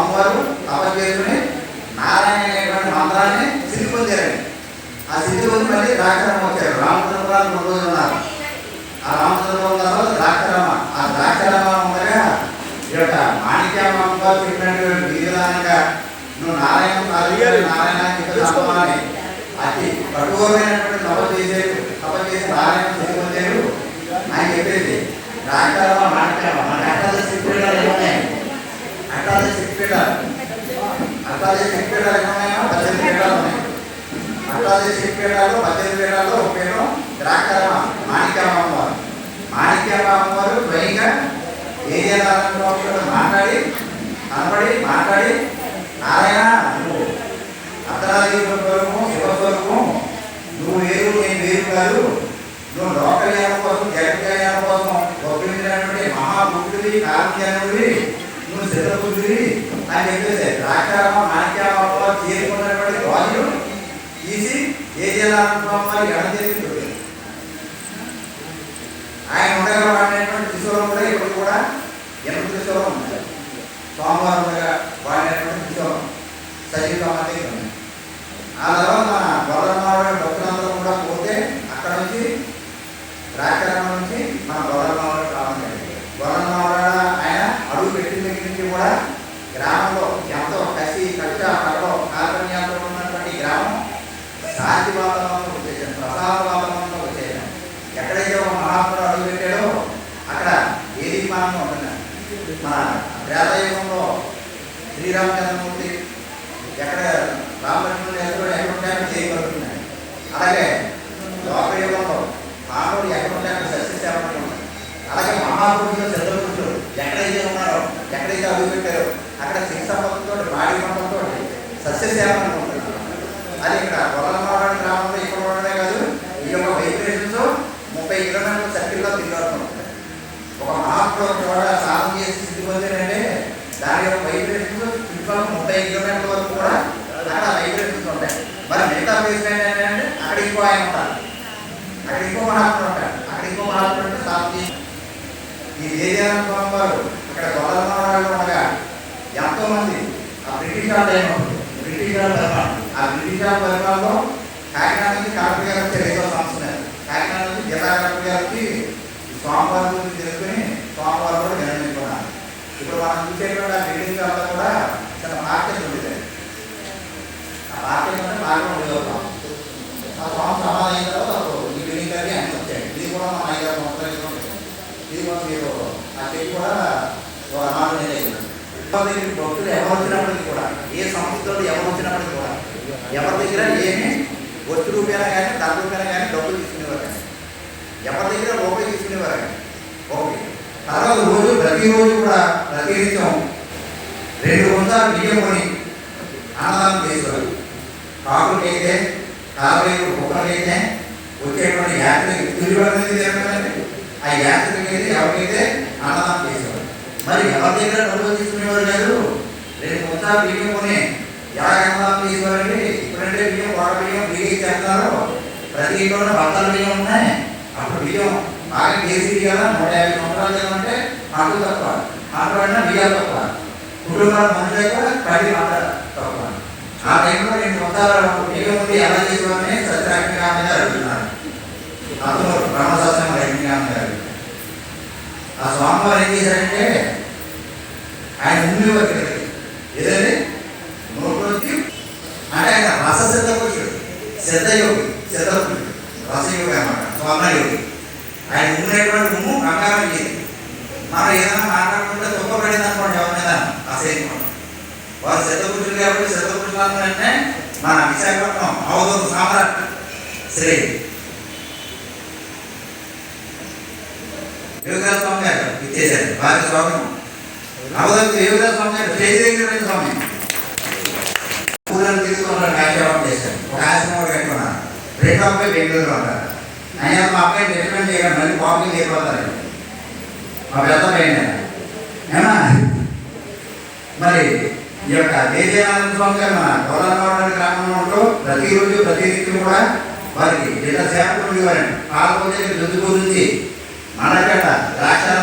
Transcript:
అమ్మవారు తపస్ చేసుకుని నారాయణ అనేటువంటి మంత్రాన్ని సిద్ధి పొందారండి. ఆ సిద్ధి పొంది మళ్ళీ ద్రాక్షరామ వచ్చారు. రామచంద్రపురాలు మూడు రోజులు ఉన్నారు. ఆ రామచంద్రపురం తర్వాత ద్రాక్షరామ. ఆ ద్రాక్షరామ ఉండగా ఈ యొక్క మాణిక్యామ అమ్మవారు చెప్పినటువంటి నువ్వు నారాయణ నారాయణ చెప్పాలని అతి కఠోరమైనటువంటి తపస్సు చేశారు తపస్సు చేసి నారాయణ సిద్ధి పొందారు. ఆయన చెప్పేది ద్రాక్షరామ మాణిక్యామ మాణిక్యామాంబ వారు స్వయంగా ఏ నారాయణ మాట్లాడి కనపడి మాట్లాడి నారాయణ నువ్వు. అర్ధరాజు స్వరూపం శివస్వరూపం నువ్వు వేరు నేను వేరు కాదు నువ్వు లోక కళ్యాణం కోసం జగత్ కళ్యాణం కోసం గొప్పటువంటి మహాభుద్ధుడి కామ్యానుడి నువ్వు సిద్ధబుద్ధుడి అని చెప్పేసి రాక్షారామ మాణిక్యామ చేరుకున్నటువంటి వాళ్ళు తీసి ఏ జిల్లా ఎడ చేసి ఆయన ఉండగా వాడినటువంటి త్రిశూలం కూడా ఎంత కూడా ఎనభై త్రిశూలం ఉంది. సోమవారం వాడినటువంటి త్రిశూలం సజీవ మంది ఉంది. ఆ తర్వాత మన గొల్లమావిడ భక్తులందరూ కూడా పోతే అక్కడ నుంచి రాకర నుంచి మన గొల్లమావిడ రావడం జరిగింది గొల్లమావిడ ఆయన అడుగు పెట్టిన దగ్గర నుంచి కూడా గ్రామంలో ఎంతో కసి కక్ష కడలో కార్పణ్యాలతో ఉన్నటువంటి గ్రామం శాంతి వాతావరణంలో వచ్చేసాను ప్రసాద వాతావరణంలో వచ్చేసాను ఎక్కడైతే ఒక మహాత్ముడు అడుగు పెట్టాడో అక్కడ ఏది మానంగా ఉంటుంది మన వేదయుగంలో శ్రీరామచంద్రమూర్తి ఎక్కడ రామలక్ష్మణుడు ఎక్కడ ఎక్కడ ఉంటాయో చేయగలుగుతున్నాయి అలాగే లోకయుగంలో పాండవులు ఎక్కడ ఉంటాయో సస్యశాపం అలాగే మహాపురుషులు చంద్రపురుషులు ఎక్కడైతే ఉన్నారో ఎక్కడైతే అడుగు పెట్టారో అక్కడ శిక్ష పంపంతో మాడి పంపంతో సస్యశాపం ఉంటుంది అది ఇక్కడ పొలమాడ గ్రామంలో ఇక్కడ ఉండడమే కాదు ఈ యొక్క వైబ్రేషన్స్ ముప్పై కిలోమీటర్ల సర్కిల్లో తిరిగారు ఒక మహాత్ముడు ఒక సాధన చేసి స్థితి పొందారంటే దాని యొక్క వైబ్రేషన్స్ చుట్టుపక్కల ముప్పై కిలోమీటర్ల వరకు కూడా అక్కడ వైబ్రేషన్స్ ఉంటాయి. మరి మిగతా ప్లేస్ ఏంటంటే అక్కడ ఇంకో ఆయన ఉంటారు. అక్కడ ఇంకో మహాత్ముడు ఉంటారు. అక్కడ ఇంకో మహాత్ముడు అంటే సాధన చేసి ఈ వేదాంత స్వామి వారు ఇక్కడ గొల్లమారాలు ఉండగా ఎంతో మంది ఆ బ్రిటిష్ వాళ్ళ టైంలో బ్రిటిష్ వాళ్ళ పరిపాలన. ఆ బ్రిటిష్ వాళ్ళ పరిపాలనలో కాకినాడ నుంచి కలెక్టర్ గారు వచ్చారు ఏదో సంవత్సరం కాకినాడ నుంచి జిల్లా కలెక్టర్ గారికి స్వామివారి గురించి తెలుసుకుని స్వామివారు కూడా జన్మించుకున్నారు ఇప్పుడు మనం చూసేటువంటి ఆ బిల్డింగ్ అంతా కూడా చిన్న మార్కెట్ ఉండేది ఆ మార్కెట్ అంటే మార్గం ఉండేది ఆ స్వామి సమాధి అయిన తర్వాత అప్పుడు ఈ బిల్డింగ్ గారికి ఆయన వచ్చాడు ఇది కూడా మన ఐదారు సంవత్సరాల క్రితం ఉంది. ఇది కూడా మీరు ఆ కూడా ఒక అయింది భక్తులు ఎవరు వచ్చినప్పటికీ కూడా ఏ సంస్థలో ఎవరు వచ్చినప్పటికీ కూడా ఎవరి దగ్గర ఏమి వస్తు రూపాయలు కానీ ధర రూపాయలు కానీ డబ్బులు తీసుకునేవారు కానీ ఎవరి దగ్గర రూపాయి తీసుకునేవారు కానీ ఓకే. తర్వాత రోజు ప్రతిరోజు కూడా ప్రతినిత్యం రెండు వందల బియ్యం కొని అన్నదానం చేసేవారు. కాకులకైతే కాకులైతే కుక్కలకైతే వచ్చేటువంటి యాత్రిక తిరుగుబడి ఆ యాత్రికైతే ఎవరికైతే అన్నదానం చేసేవారు మరి ఎవరి దగ్గర డబ్బులు తీసుకునేవారు కాదు? రేపు వందల బియ్యం కొనే. ఎలా అన్నదానం చేసేవారండి ఇప్పుడంటే బియ్యం వాడ బియ్యం బియ్యం చేస్తారు? ప్రతి ఇంట్లోనే బత్తాల బియ్యం ఉన్నాయి. అప్పుడు బియ్యం బాగా కేసీ కదా నూట యాభై సంవత్సరాలు ఏమంటే అటు తప్ప మాట్లాడినా బియ్యాలు తప్ప కుటుంబాల మనుషులు ఎక్కువ పది మాట తప్ప ఆ టైంలో నేను వందల బియ్యం ఉంది ఎలా చేసేవారని సత్యరాజ్ఞామ గారు అడుగుతున్నారు అతను బ్రహ్మశాస్త్రం ఆ స్వామివారు ఏం చేశారంటే ఆయన ఉండేవారు ఇక్కడికి ఏదండి? నోట్లోకి అంటే ఆయన రస సిద్ధ పురుషుడు సిద్ధయోగి సిద్ధపురుషుడు. రసయోగి అన్నమాట. స్వర్ణయోగి. ఆయన ఉండేటువంటి ఉమ్ము కంగారం లేదు మనం ఏదైనా మాట్లాడుకుంటే తుప్పబడింది అనుకోండి ఎవరి మీద? అసహ్యం వారు సిద్ధపురుషులు కాబట్టి సిద్ధపురుషులు అంటే మన విశాఖపట్నం అవధూత సామ్రాట్ శ్రీ యోగా స్వామి ఇచ్చేశారు. వారి స్వామి అవధూత యోగా స్వామి గారు స్టేజ్ దగ్గర స్వామి పూలను తీసుకున్నారు కాశీవాసం చేశారు ఒక ఆశ్రమం పెట్టుకున్నారు. రెండో అబ్బాయి బెంగళూరులో ఉంటారు. అయినా మా అబ్బాయి రికమెండ్ చేయడం మళ్ళీ పాపులు చేయబోతారు మా పెద్ద పైన ఏమా మరి ఈ యొక్క దేజయానంద స్వామి గారు మన గౌరవనగరం గ్రామంలో ఉంటూ ప్రతిరోజు ప్రతి దిక్కు కూడా వారికి జిల్లా సేవకులు ఉండేవారండి పాలపోతే రుజు గురించి మనకట ద్రాక్షరమ్మ